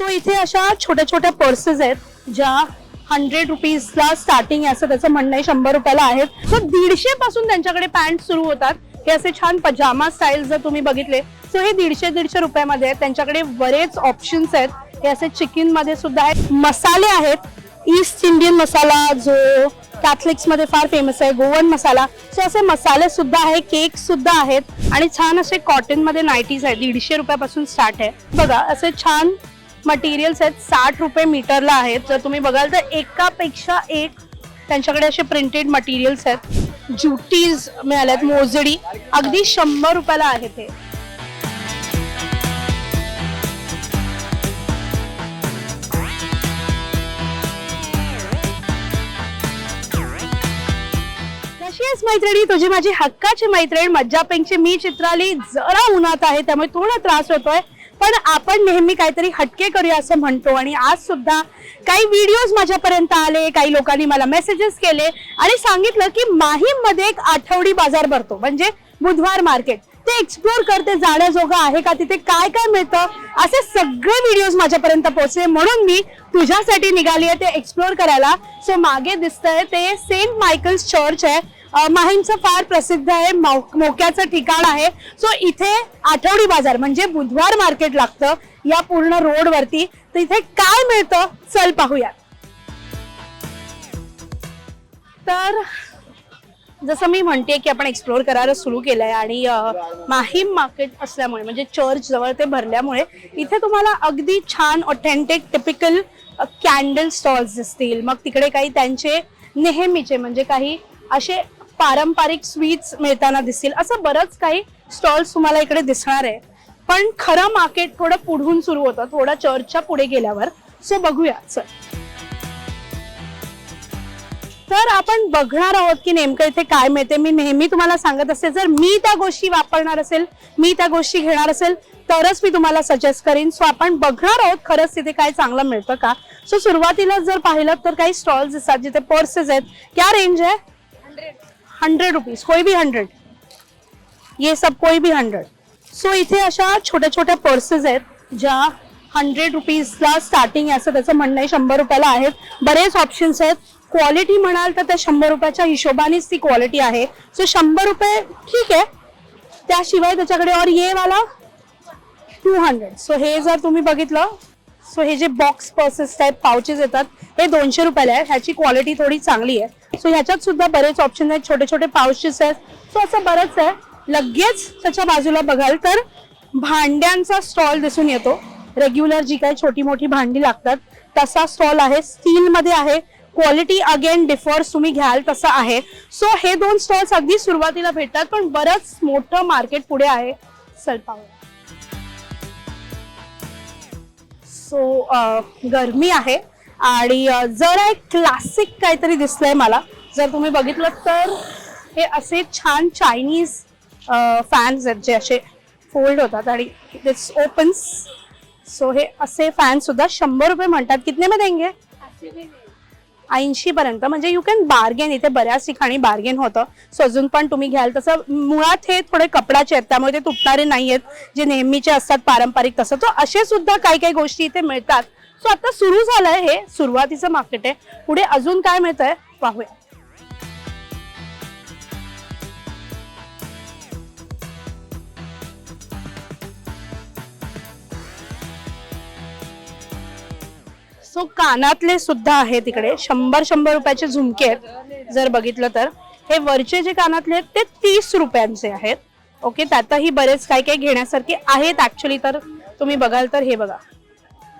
So इथे अशा छोट्या छोट्या पर्सेस आहेत ज्या हंड्रेड रुपीजला स्टार्टिंग असं त्याचं म्हणणं आहे शंभर रुपयाला आहेत. सो दीडशे पासून त्यांच्याकडे पॅन्ट सुरू होतात. हे असे छान पजामा स्टाईल जर तुम्ही बघितले सो हे दीडशे दीडशे रुपयामध्ये आहेत. त्यांच्याकडे बरेच ऑप्शन्स आहेत. हे असे चिकनमध्ये सुद्धा आहेत. मसाले आहेत. ईस्ट इंडियन मसाला जो कॅथलिक्समध्ये फार फेमस आहे गोवन मसाला. सो असे मसाले सुद्धा आहे केक सुद्धा आहेत. आणि छान असे कॉटनमध्ये नाईटीज आहेत. दीडशे रुपयापासून स्टार्ट आहे. बघा असे छान मटेरियल्स आहेत साठ रुपये मीटरला आहेत. जर तुम्ही बघाल तर एकापेक्षा एक त्यांच्याकडे असे प्रिंटेड मटेरियल्स आहेत. ज्युटीज मिळाल्यात मोजडी अगदी शंभर रुपयाला आहेत हे. मैत्रिणी? तुझी माझी हक्काची मैत्रीण मज्जा पेंगची मी चित्राली. जरा उन्हात आहे त्यामुळे थोडा त्रास होतोय. पण आपण नेहमी काहीतरी हटके करूया असं म्हणतो. आणि आज सुद्धा काही व्हिडिओज माझ्यापर्यंत आले काही लोकांनी मला मेसेजेस केले आणि सांगितलं की माहीममध्ये एक आठवडी बाजार भरतो म्हणजे बुधवार मार्केट ते एक्सप्लोर करते जाण्याजोगं आहे का तिथे काय काय मिळतं असे सगळे व्हिडिओज माझ्यापर्यंत पोहोचले. म्हणून मी तुझ्यासाठी निघाली आहे ते एक्सप्लोर करायला. सो मागे दिसतंय ते सेंट मायकल्स चर्च आहे. माहीमचं फार प्रसिद्ध आहे मोक्याचं ठिकाण आहे. सो इथे आठवडी बाजार म्हणजे बुधवार मार्केट लागतं या पूर्ण रोडवरती तर इथे काय मिळतं? चल पाहूयात. तर जसं मी म्हणते की आपण एक्सप्लोअर करायला सुरू केलंय आणि माहीम मार्केट असल्यामुळे म्हणजे चर्च जवळ ते भरल्यामुळे इथे तुम्हाला अगदी छान ऑथेंटिक टिपिकल कॅन्डल स्टॉल्स दिसतील. मग तिकडे काही त्यांचे नेहमीचे म्हणजे काही असे पारंपरिक स्वीट्स मिळताना दिसतील. असं बरंच काही स्टॉल्स तुम्हाला इकडे दिसणार आहे. पण खरं मार्केट थोडं पुढून सुरू होतं. थोडं चर्चच्या पुढे गेल्यावर. सो बघूया. चल. तर आपण बघणार आहोत की नेमकं इथे काय मिळते. मी नेहमी तुम्हाला सांगत असते जर मी त्या गोष्टी वापरणार असेल मी त्या गोष्टी घेणार असेल तरच मी तुम्हाला सजेस्ट करीन. सो आपण बघणार आहोत खरंच तिथे काय चांगलं मिळतं का. सो सुरुवातीला जर पाहिलं तर काही स्टॉल्स दिसतात जिथे पर्सेस आहेत. क्या रेंज आहे? हंड्रेड रुपीज कोई भी हंड्रेड ये सब कोई भी हंड्रेड सो इथे अशा छोट्या छोट्या पर्सेस आहेत ज्या हंड्रेड रुपीजला स्टार्टिंग असं त्याचं म्हणणं आहे शंभर रुपयाला आहेत. बरेच ऑप्शन्स आहेत. क्वालिटी म्हणाल तर त्या शंभर रुपयाच्या हिशोबानेच ती क्वालिटी आहे. सो शंभर रुपये ठीक आहे. त्याशिवाय त्याच्याकडे और ये वाला टू हंड्रेड सो हे जर तुम्ही बघितलं सो हे जे बॉक्स पर्सेस टाईप पाउचेस येतात हे दोनशे रुपयाला आहे ह्याची क्वालिटी थोडी चांगली आहे. सो ह्याच्यात सुद्धा बरेच ऑप्शन आहेत. छोटे छोटे पाउचेस आहेत. सो असं बरंच आहे. लगेच त्याच्या बाजूला बघाल तर भांड्यांचा स्टॉल दिसून येतो. रेग्युलर जी काही छोटी मोठी भांडी लागतात तसा स्टॉल आहे. स्टीलमध्ये आहे. क्वालिटी अगेन डिफर्स तुम्ही घ्याल तसं आहे. सो हे दोन स्टॉल्स अगदी सुरुवातीला भेटतात पण बरंच मोठं मार्केट पुढे आहे. चल सो गरमी आहे. आणि जरा एक क्लासिक काहीतरी दिसलंय मला. जर तुम्ही बघितलं तर हे असे छान चायनीज फॅन्स आहेत जे असे फोल्ड होतात आणि दिस ओपन्स सो हे असे फॅन सुद्धा शंभर रुपये म्हणतात. कितने में देंगे? ऐंशी पर्यंत म्हणजे यू कॅन बार्गेन इथे बऱ्याच ठिकाणी बार्गेन होतं. सो अजून पण तुम्ही घ्याल. तसं मुळात हे थोडे कपडाचे आहेत. त्यामुळे ते तुटणारे नाही आहेत जे नेहमीचे असतात पारंपरिक तसं. तो असे सुद्धा काही काही गोष्टी इथे मिळतात. सो आता सुरू झालंय हे. सुरुवातीचं मार्केट आहे. पुढे अजून काय मिळतंय? पाहूया. सो कानातले सुद्धा आहेत तिकडे शंभर शंभर रुपयाचे झुमके आहेत जर बघितलं तर. हे वरचे जे कानातले आहेत ते तीस रुपयांचे आहेत. ओके त्यातही बरेच काही काही घेण्यासारखे आहेत ऍक्च्युली तर. तुम्ही बघाल तर हे बघा.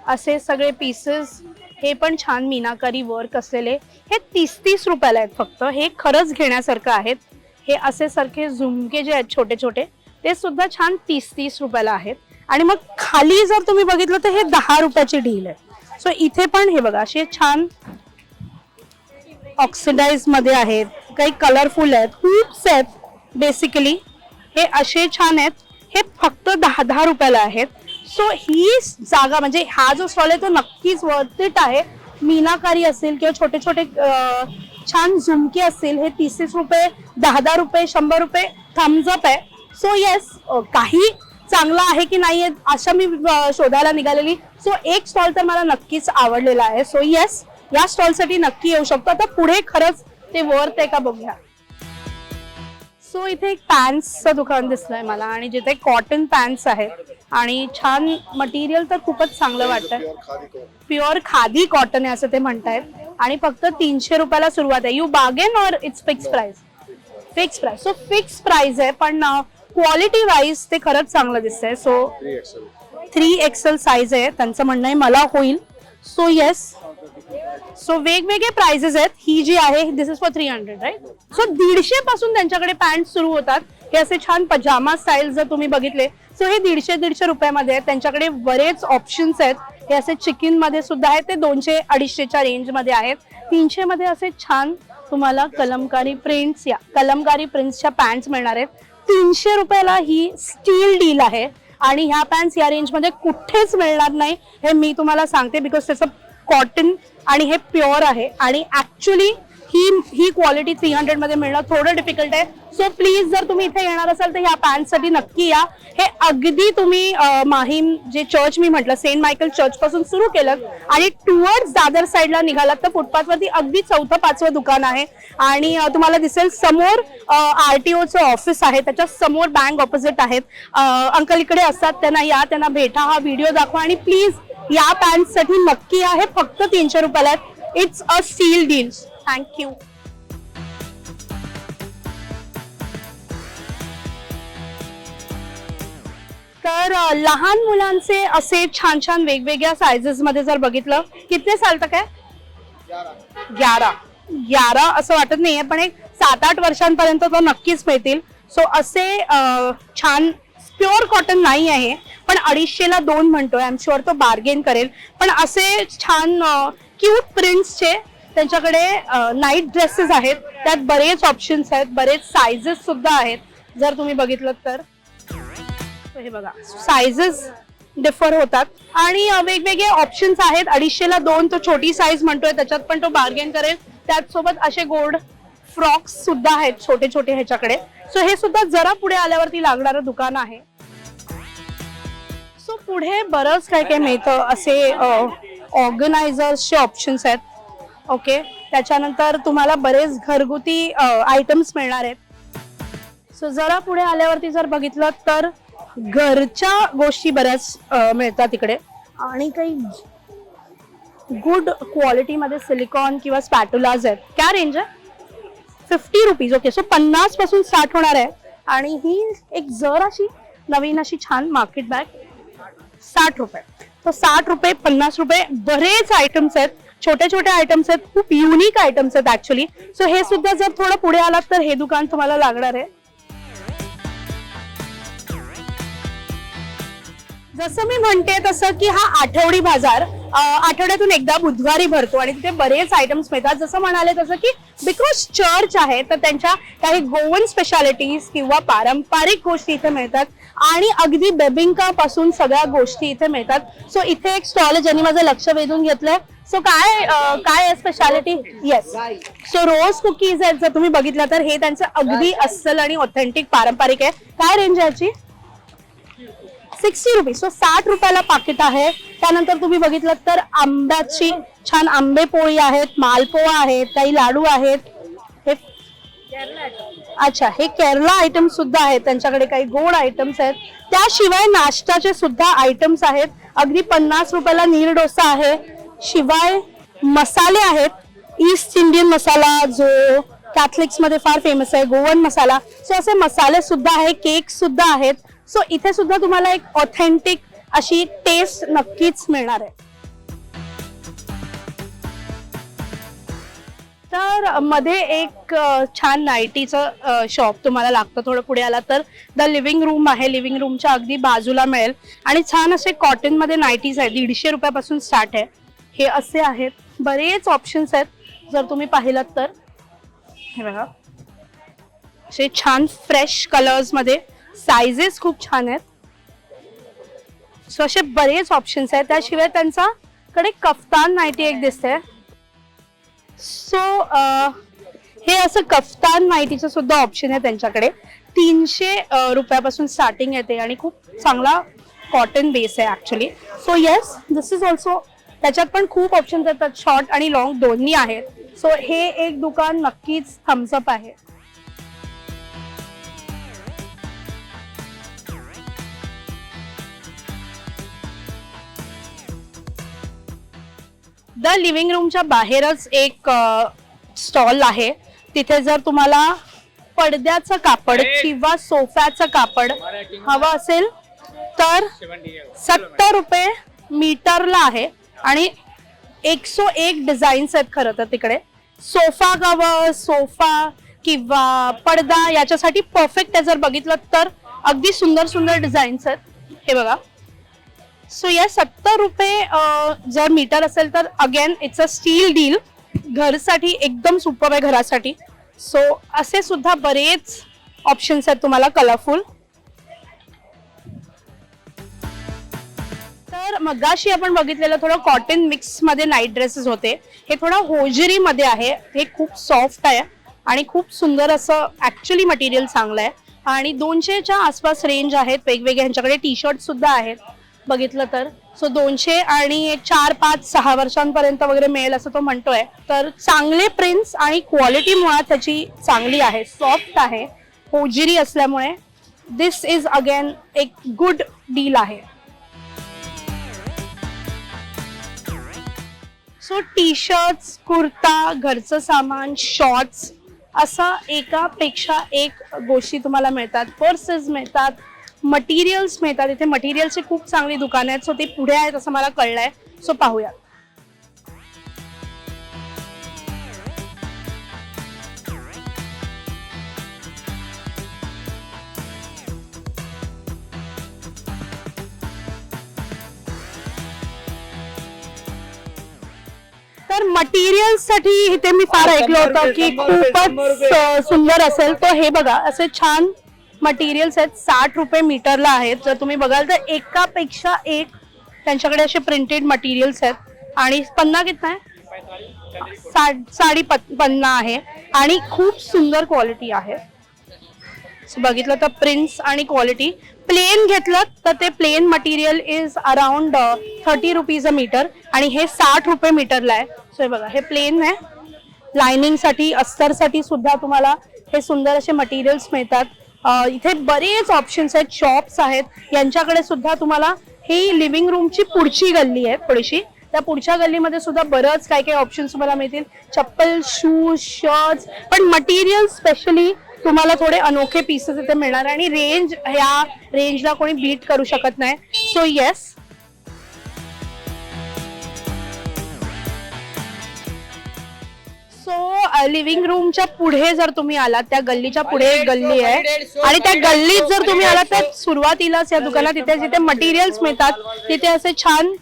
असे सगळे पीसेस हे पण छान मीनाकारी वर्क असलेले. हे तीस तीस रुपयाला आहेत फक्त. हे खरंच घेण्यासारखं आहेत. हे असे सारखे झुमके जे आहेत छोटे छोटे ते सुद्धा छान तीस तीस रुपयाला आहेत. आणि मग खाली जर तुम्ही बघितलं तर हे दहा रुपयाची ढील आहे. सो इथे पण हे बघा असे छान ऑक्सिडाइजमध्ये आहेत काही कलरफुल आहेत खूप आहेत बेसिकली हे असे छान आहेत हे फक्त दहा दहा रुपयाला आहेत. सो ही जागा म्हणजे हा जो स्टॉल आहे तो नक्कीच वर्थ इट आहे. मीनाकारी असेल किंवा छोटे छोटे छान झुमके असतील हे तीस तीस रुपये दहा दहा रुपये शंभर रुपये थम्सअप आहे. सो येस काही चांगला आहे की नाही अशा मी शोधायला निघालेली. सो एक स्टॉल तर मला नक्कीच आवडलेला आहे. सो येस या स्टॉलसाठी नक्की येऊ शकतो. आता पुढे खरंच ते वर्थ आहे का बघूया. सो इथे एक पॅन्टचं दुकान दिसलंय मला आणि जिथे कॉटन पॅन्ट्स आहेत. आणि छान मटेरियल तर खूपच चांगलं वाटतंय. प्युअर खादी कॉटन आहे असं ते म्हणतायत. आणि फक्त तीनशे रुपयाला सुरुवात आहे. यू बागेन और it's fix price fix price so fix price आहे पण क्वालिटी वाईज ते खरंच चांगलं दिसतंय. सो थ्री एक्सेल साईज आहे. त्यांचं म्हणणं आहे मला होईल. सो येस सो वेगवेगळे प्राइजेस आहेत. ही जी आहे this is for three hundred right so दीडशे पासून त्यांच्याकडे पॅन्ट सुरू होतात. हे असे छान पजामा स्टाईल जर तुम्ही बघितले सो हे दीडशे दीडशे रुपयामध्ये आहेत. त्यांच्याकडे बरेच ऑप्शन्स आहेत. हे असे चिकनमध्ये सुद्धा आहेत. ते दोनशे अडीचशेच्या रेंजमध्ये आहेत. तीनशे मध्ये असे छान तुम्हाला कलमकारी प्रिंट्स या कलमकारी प्रिंट्सच्या पॅन्ट्स मिळणार आहेत. तीनशे रुपयाला ही स्टील डील आहे. आणि ह्या पॅन्ट्स या रेंजमध्ये कुठेच मिळणार नाही हे मी तुम्हाला सांगते बिकॉज त्याचं कॉटन आणि हे प्युअर आहे. आणि ॲक्च्युली ही ही क्वालिटी थ्री हंड्रेडमध्ये मिळणं थोडं डिफिकल्ट आहे. सो प्लीज जर तुम्ही इथे येणार असाल तर ह्या पॅन्टसाठी नक्की या. हे अगदी तुम्ही माहीम जे चर्च मी म्हटलं सेंट मायकल चर्चपासून सुरू केलं आणि टुवर्ड्स दादर साईडला निघालात तर फुटपाथवरती अगदी चौथं पाचवं दुकान आहे. आणि तुम्हाला दिसेल समोर आर टी ओचं ऑफिस आहे. त्याच्यासमोर बँक ऑपोजिट आहेत. अंकल इकडे असतात. त्यांना या त्यांना भेटा हा व्हिडिओ दाखवा आणि प्लीज या पॅन्टसाठी नक्की आहे फक्त तीनशे रुपयाला आहेत. It's a steal deal thank you तर लहान मुलांचे असे छान छान वेगवेगळ्या सायझेस मध्ये जर बघितलं किती साल तक आहे? ग्यारा. ग्यारा असं वाटत नाहीये पण एक सात आठ वर्षांपर्यंत तो नक्कीच मिळतील. सो असे छान प्युअर कॉटन नाही आहे पण अडीचशेला दोन म्हणतोय. आय एम शुअर तो बार्गेन करेल. पण असे छान क्यूट प्रिंट्सचे त्यांच्याकडे नाईट ड्रेसेस आहेत. त्यात बरेच ऑप्शन्स आहेत. बरेच सायझेस सुद्धा आहेत. जर तुम्ही बघितलं तर. हे बघा. सायझेस डिफर होतात. आणि वेगवेगळे ऑप्शन्स आहेत. अडीचशेला दोन तो छोटी साईज म्हणतोय. त्याच्यात पण तो बार्गेन करेल. त्याचसोबत असे गोल्ड फ्रॉक्स सुद्धा आहेत. छोटे छोटे ह्याच्याकडे. सो हे सुद्धा जरा पुढे आल्यावरती लागणारं दुकान आहे. सो पुढे बरंच काय काय मिळतं. असे ऑर्गनायझर्सचे ऑप्शन्स आहेत. ओके. त्याच्यानंतर तुम्हाला बरेच घरगुती आयटम्स मिळणार आहेत. सो जरा पुढे आल्यावरती जर बघितलं तर घरच्या गोष्टी बऱ्याच मिळतात तिकडे आणि काही गुड क्वालिटीमध्ये सिलिकॉन किंवा स्पॅटुलाज आहेत. क्या रेंज आहे? फिफ्टी रुपीज ओके सो पन्नासपासून स्टार्ट होणार आहे. आणि ही एक जर अशी नवीन अशी छान मार्केट बॅग साठ रुपये. तर साठ रुपये पन्नास रुपये बरेच आयटम्स आहेत. छोटे छोटे आयटम्स आहेत खूप युनिक आयटम्स आहेत ऍक्च्युली सो हे सुद्धा जर थोडं पुढे आलात तर हे दुकान तुम्हाला लागणार आहे. जसं मी म्हणते तसं की हा आठवडी बाजार आठवड्यातून एकदा बुधवारी भरतो आणि तिथे बरेच आयटम्स मिळतात. जसं म्हणाले तसं की बिकॉज चर्च आहे तर त्यांच्या काही गोवन स्पेशालिटीज किंवा पारंपरिक गोष्टी इथे मिळतात आणि अगदी बेबिंका पासून सगळ्या गोष्टी इथे मिळतात. सो इथे एक स्टॉल आहे ज्यांनी माझं लक्ष वेधून घेतलंय. सो काय uh, काय speciality yes so rose cookies आहेत जर तुम्ही बघितलं तर हे त्यांचं अगदी अस्सल आणि ऑथेंटिक पारंपरिक आहे. काय रेंज आहे याची? सिक्स्टी रुपीज सो साठ रुपयाला पाकिट आहे. त्यानंतर तुम्ही बघितलं तर आंब्याची छान आंबे पोळी आहेत मालपोळा आहेत काही लाडू आहेत. हे अच्छा हे केरला आयटम सुद्धा आहेत. त्यांच्याकडे काही गोड आयटम्स आहेत. त्याशिवाय नाश्त्याचे सुद्धा आयटम्स आहेत. अगदी पन्नास रुपयाला नीर डोसा आहे. शिवाय मसाले आहेत. ईस्ट इंडियन मसाला जो कॅथलिक्समध्ये फार फेमस आहे गोवन मसाला. सो असे मसाले सुद्धा आहे केक सुद्धा आहेत. सो इथे सुद्धा तुम्हाला एक ऑथेंटिक अशी टेस्ट नक्कीच मिळणार आहे. तर मध्ये एक छान नाईटीचं शॉप तुम्हाला लागतं थोडं पुढे आला तर. द लिव्हिंग रूम आहे लिव्हिंग रूमच्या अगदी बाजूला मिळेल. आणि छान असे कॉटनमध्ये नाईटीज आहेत दीडशे रुपयापासून स्टार्ट आहे. हे असे आहेत. बरेच ऑप्शन्स आहेत. जर तुम्ही पाहिलात तर. हे बघा. असे छान फ्रेश कलर्समध्ये सायझेस खूप छान आहेत. सो असे बरेच ऑप्शन्स आहेत. त्याशिवाय त्यांचा कडे कफ्तान नाईटी एक दिसते. सो हे असं कफ्तान नाईटीचं सुद्धा ऑप्शन आहे त्यांच्याकडे. तीनशे रुपयापासून स्टार्टिंग येते आणि खूप चांगला कॉटन बेस आहे actually so yes this is also त्याच्यात पण खूप ऑप्शन्स येतात शॉर्ट आणि लॉंग दोन्ही आहेत. सो हे एक दुकान नक्कीच थम्सअप आहे. द लिव्हिंग रूमच्या बाहेरच एक स्टॉल आहे. तिथे जर तुम्हाला पडद्याचं कापड किंवा सोफ्याचं कापड हवं असेल तर सत्तर रुपये मीटरला आहे. आणि एकशे एक डिझाईन्स आहेत खरं तर तिकडे. सोफा कवर सोफा किंवा पडदा याच्यासाठी परफेक्ट आहे जर बघितलं तर. अगदी सुंदर सुंदर डिझाईन्स आहेत. हे बघा. सो या सत्तर रुपये जर मीटर असेल तर again it's a steal deal घरसाठी एकदम सुपर आहे घरासाठी. सो असे सुद्धा बरेच ऑप्शन्स आहेत तुम्हाला कलरफुल तर मगाशी आपण बघितलेलं थोडं कॉटन मिक्समध्ये नाईट ड्रेसेस होते. हे थोडं होजरी मध्ये आहे. हे खूप सॉफ्ट आहे आणि खूप सुंदर असं ऍक्च्युली मटेरियल चांगलं आहे. आणि दोनशेच्या आसपास रेंज आहेत. वेगवेगळे ह्यांच्याकडे टी शर्ट सुद्धा आहेत. बघितलं तर. सो दोनशे आणि एक चार पाच सहा वर्षांपर्यंत वगैरे मिळेल असं तो म्हणतोय. तर चांगले प्रिंट्स आणि क्वालिटी मुळात त्याची चांगली आहे. सॉफ्ट आहे. होजिरी असल्यामुळे दिस इज अगेन एक गुड डील आहे. सो टी शर्ट्स कुर्ता घरचं सामान शॉर्ट्स असं एकापेक्षा एक गोष्टी तुम्हाला मिळतात. पर्सेस मिळतात मटेरियल्स मिळतात. इथे मटेरियल्सचे खूप चांगली दुकानं आहेत. सो ते पुढे आहेत असं मला कळलं आहे सो पाहूया तर मटेरियल्ससाठी इथे मी फार ऐकलं होतं की खूपच सुंदर असेल. तर हे बघा असे छान मटेरियल्स आहेत. साठ रुपये मीटरला आहेत. जर तुम्ही बघाल तर एकापेक्षा एक त्यांच्याकडे असे प्रिंटेड मटेरियल्स आहेत. आणि पन्ना कितना आहे साडी पन्ना आहे. आणि खूप सुंदर क्वालिटी आहे. बघितलं तर प्रिंट्स आणि क्वालिटी प्लेन घेतलं तर ते plain material is around thirty rupees a metre आणि हे साठ रुपये मीटरला आहे. सो हे बघा हे प्लेन आहे. लायनिंगसाठी अस्तरसाठी सुद्धा तुम्हाला हे सुंदर असे मटेरियल्स मिळतात. Uh, इथे बरेच ऑप्शन्स आहेत शॉप्स आहेत. यांच्याकडे सुद्धा तुम्हाला ही लिव्हिंग रूमची पुढची गल्ली आहे थोडीशी. त्या पुढच्या गल्लीमध्ये सुद्धा बरंच काय काय ऑप्शन्स तुम्हाला मिळतील. चप्पल शूज शर्ट्स पण मटेरियल स्पेशली तुम्हाला थोडे अनोखे पीसेस इथे मिळणार आणि रेंज ह्या रेंजला कोणी बीट करू शकत नाही. सो येस सो लिव्हिंग रूमच्या पुढे जर तुम्ही आलात त्या गल्लीच्या पुढे एक गल्ली आहे. आणि त्या गल्लीत जर तुम्ही आलात तर सुरुवातीलाच या दुकानात तिथे जिथे मटेरियल्स मिळतात तिथे असे छान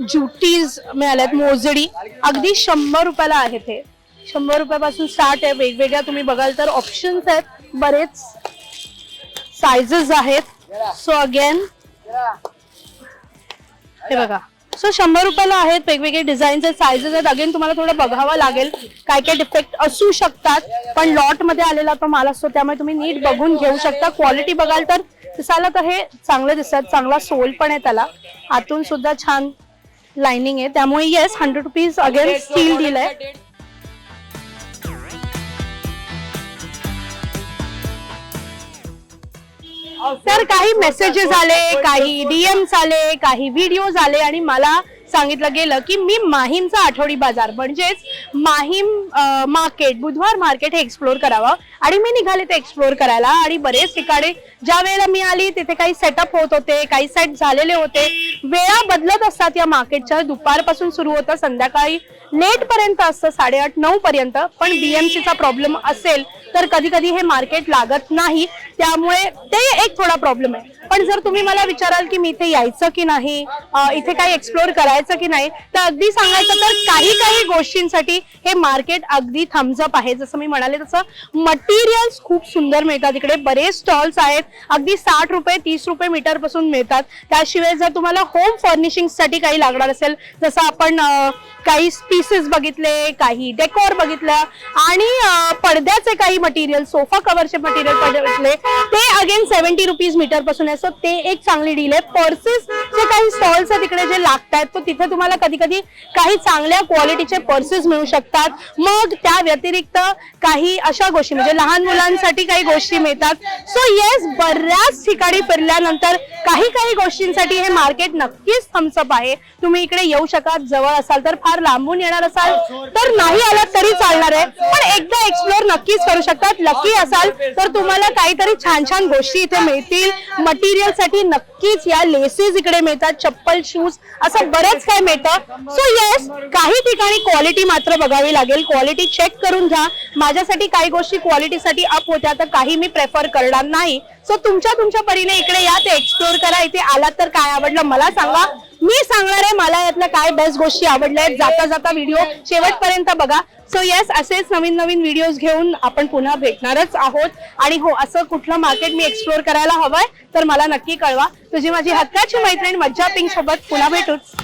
ज्युटीज मिळाल्यात मोजडी. अगदी शंभर रुपयाला आहेत ते शंभर रुपयापासून स्टार्ट आहे. वेगवेगळ्या तुम्ही बघाल तर ऑप्शन्स आहेत. बरेच सायझेस आहेत. सो अगेन हे बघा. सो शंभर रुपयाला आहेत. वेगवेगळे डिझाईन्स आहेत. सायझेस आहेत. अगेन तुम्हाला थोडं बघावं लागेल. काय काय डिफेक्ट असू शकतात. पण लॉटमध्ये आलेला तो माल असतो. त्यामुळे तुम्ही नीट बघून घेऊ शकता. क्वालिटी बघाल तर दिसायला तर हे चांगलं दिसतात. चांगला सोल पण आहे त्याला. आतून सुद्धा छान लाइनिंग आहे. त्यामुळे yes hundred rupees again steal deal आहे तर काही मेसेजेस आले काही डीएम्स आले काही व्हिडिओज आले आणि मला सांगितलं गेलं की मी माहीमचा आठवडी बाजार म्हणजेच माहीम मार्केट बुधवार मार्केट हे एक्सप्लोर करावं. आणि मी निघाले ते एक्सप्लोर करायला. आणि बरेच ठिकाणी ज्या वेळेला मी आली तिथे काही सेटअप होत होते काही सेट झालेले होते. वेळा बदलत असतात या मार्केटच्या दुपारपासून सुरू होतं संध्याकाळी लेट पर्यंत असतं साडेआठ नऊ पर्यंत. पण बीएमसीचा प्रॉब्लेम असेल तर कधी कधी हे मार्केट लागत नाही. त्यामुळे ते एक थोडा प्रॉब्लेम आहे. पण जर तुम्ही मला विचाराल की मी इथे यायचं की नाही इथे काही एक्सप्लोर करायचं की नाही तर अगदी सांगायचं तर काही काही गोष्टींसाठी हे मार्केट अगदी थम्सअप आहे. जसं मी म्हणाले तसं मट मटेरियल्स खूप सुंदर मिळतात. इकडे बरेच स्टॉल्स आहेत. अगदी साठ रुपये तीस रुपये मीटरपासून मिळतात. त्याशिवाय जर तुम्हाला होम फर्निशिंगसाठी काही लागणार असेल जसं आपण काही पीसेस बघितले काही डेकोर बघितलं आणि पडद्याचे काही मटेरियल सोफा कव्हरचे मटेरियल बघितले ते अगेन सेव्हन्टी रुपीज मीटरपासून आहे. सो ते एक चांगली डील आहे. पर्सेस जे काही स्टॉल्स आहेत तिकडे जे लागतात तो तिथे तुम्हाला कधी कधी काही चांगल्या क्वालिटीचे पर्सेस मिळू शकतात. मग त्या व्यतिरिक्त काही अशा गोष्टी म्हणजे लहान मुलांसाठी काही गोष्टी मिळतात. सो येस बऱ्याच ठिकाणी फिरल्यानंतर काही काही गोष्टींसाठी हे मार्केट नक्कीच थम्सअप आहे. तुम्ही इकडे येऊ शकाल जवळ असाल तर फार लांबून येणार असाल तर नाही आलात तरी चालणार आहे. पण एकदा एक्सप्लोर नक्कीच करू शकतात. लकी असाल तर तुम्हाला काहीतरी छान छान गोष्टी इथे मिळतील. मटेरियलसाठी नक्कीच या लेसेस इकडे मिळतात चप्पल शूज असं बरंच काय मिळतं. सो येस काही ठिकाणी क्वालिटी मात्र बघावी लागेल. क्वालिटी चेक करून घ्या. माझ्यासाठी काही गोष्टी क्वालिटी क्वालिटीसाठी अप होत्या तर काही मी प्रेफर करणार नाही. सो तुमच्या तुमच्या परीने इकडे या ते एक्सप्लोर करा. इथे आलात तर काय आवडलं? मला सांगा. मी सांगणार आहे मला यातल्या काय बेस्ट गोष्टी आवडल्या आहेत. जाता जाता व्हिडिओ शेवटपर्यंत बघा. सो येस असेच नवीन नवीन व्हिडिओज घेऊन आपण पुन्हा भेटणारच आहोत. आणि हो असं कुठलं मार्केट मी एक्सप्लोर करायला हवंय तर मला नक्की कळवा. तुझी माझी हक्काची मैत्रीण मज्जा पिंक सोबत पुन्हा भेटूच.